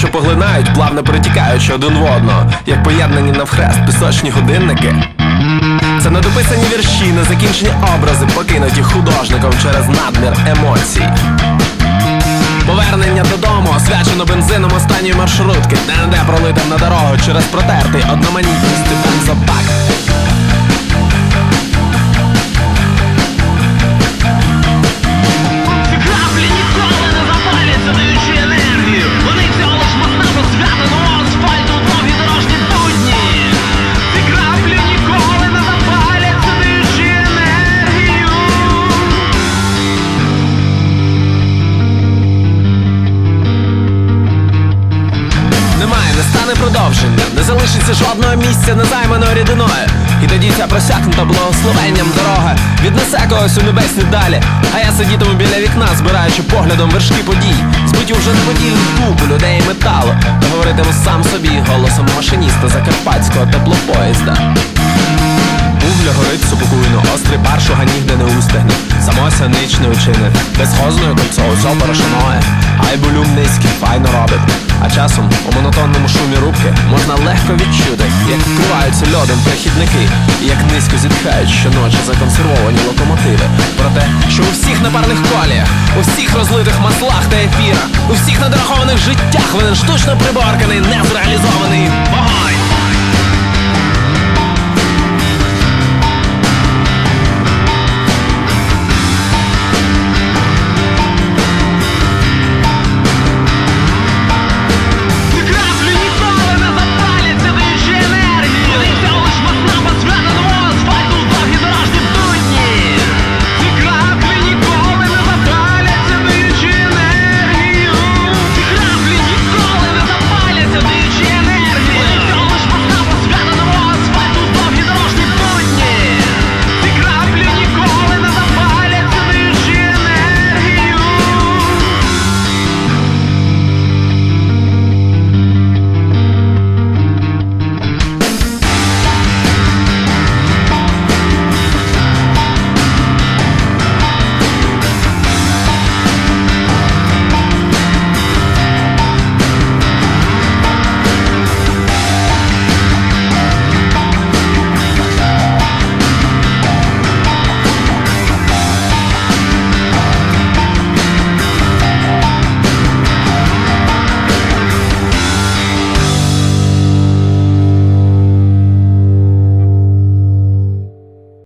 що поглинають, плавно перетікаючи один в одного, як поєднані навхрест пісочні годинники. Це недописані вірші, незакінчені образи, покинуті художником через надмір емоцій. Повернення додому освячено бензином останньої маршрутки, де пролитим на дорогу через протертий одноманітністю бензобак. Ці залишиться жодного місця незайманою рідиною. І тоді ця просякнута благословенням дорога віднесе когось у небесні далі. А я сидітиму біля вікна, збираючи поглядом вершки подій, збиті вже на подільну купу людей і металу. Та говоритиму сам собі голосом машиніста закарпатського теплопоїзда. Угля горить супокійно, острий пар, що нігде не устигне. Самося нич не учине, безхозною кольцо усьо порошоноє. Ай болюм низький, файно робить. А часом у монотонному шумі рубки можна легко відчути, як вкриваються льодом перехідники, і як низько зітхають щоночі законсервовані локомотиви. Про те, що у всіх напарних коліях, у всіх розлитих маслах та ефірах, у всіх надрахованих життях винен штучно приборканий, незреалізований вогонь.